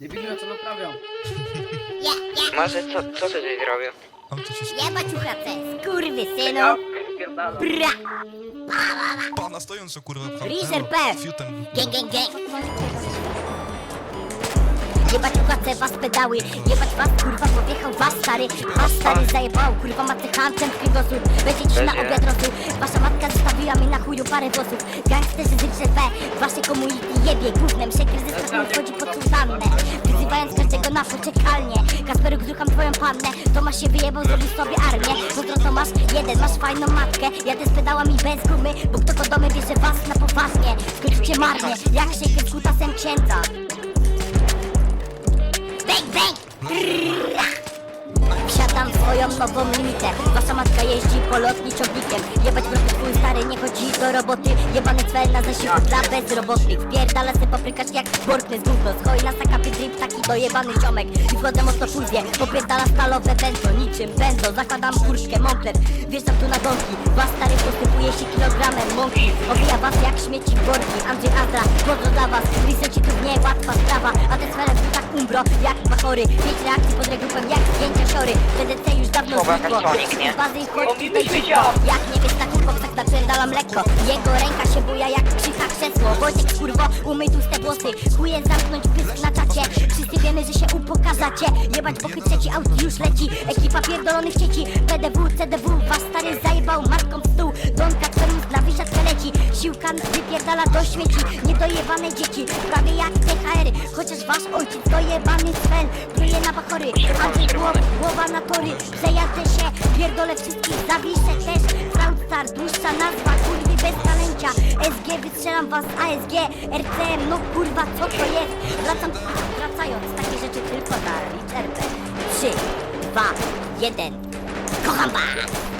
Debilu, co naprawiam? Ja, ja, Może co, co ty tutaj zrobił? Ale to się jebać uchacę, skurwy synu. Ja pierdolę. Bra, Pana stojąco kurwa pcham. Freezer P. Fiutem. gang, gang, gang. Jebać uchacę, was pedały, jebać was, kurwa, powiechał was stary, was stary zajebał, kurwa, macie hantem w kręgosłup, będzie ci na obiad rosół, wasza matka zostawiła mi na chuju parę włosów, gangsterzy z RZP, wasze komunity jebie, gównem się kryzys tak wchodzi pod sutannę, wyzywając każdego na poczekalnię, Kasperuk zrucham twoją pannę, Tomasz się wyjebał, zrobił sobie armię, pozdro Tomasz, jeden, masz fajną matkę, jadę z pedałami bez gumy, bo kto po domy bierze was na poważnie, skończycie marnie, jak shaker z kutasem księdza. Bang, bang! Wsiadam w swoją nową limitę Wasza matka jeździ po do roboty. Jebany cel na zasiłku dla bezrobotnych. Wpierdala se paprykacz jak borkny z gówno. Z hojna sakapy drip taki dojebany ziomek. I wchodzę mocno fuzję. Popierdala stalowe wędro niczym będą Zakładam kurtkę, monkler Wjeżdżam tu na donki Was stary posypuje się kilogramem mąki. Obija was jak śmieci worki. Andrzej Azra, pozdro dla was. Research to nie łatwa sprawa. A te sfery w tak umbro jak bachory Pięć reakcji pod regrupem jak zdjęcia siory TDC już dawno Słowa znikło. Kasonik, nie? Z bazy i chodź Jak nie wiesz na kickboxach napierdalam lekko. Jego ręka się buja jak krzycha krzesło. Wojtek kurwo, umyj tłuste włosy. Chuje zamknąć pysk na czacie. Wszyscy wiemy, że się upokarzacie Jebać bochy trzeci aut już leci. Ekipa pierdolonych dzieci PDW, CDW, was stary zajebał matką w stół. Donka twoim na wysiadkę leci. Siłka wypierdala do śmieci. Niedojebane dzieci, prawie jak THR Chociaż wasz ojciec dojebany Sven Pluje na bachory, Andrzej głow, głowa na tory. Przejadę się, pierdolę wszystkich, zawiszę też Froundstar, dłuższa nazwa, kurwy bez talencia SG, wystrzelam was ASG RCM, no kurwa, co to jest? Wracam, wracając, takie rzeczy tylko na liczerpę 3, 2, 1 Kocham was!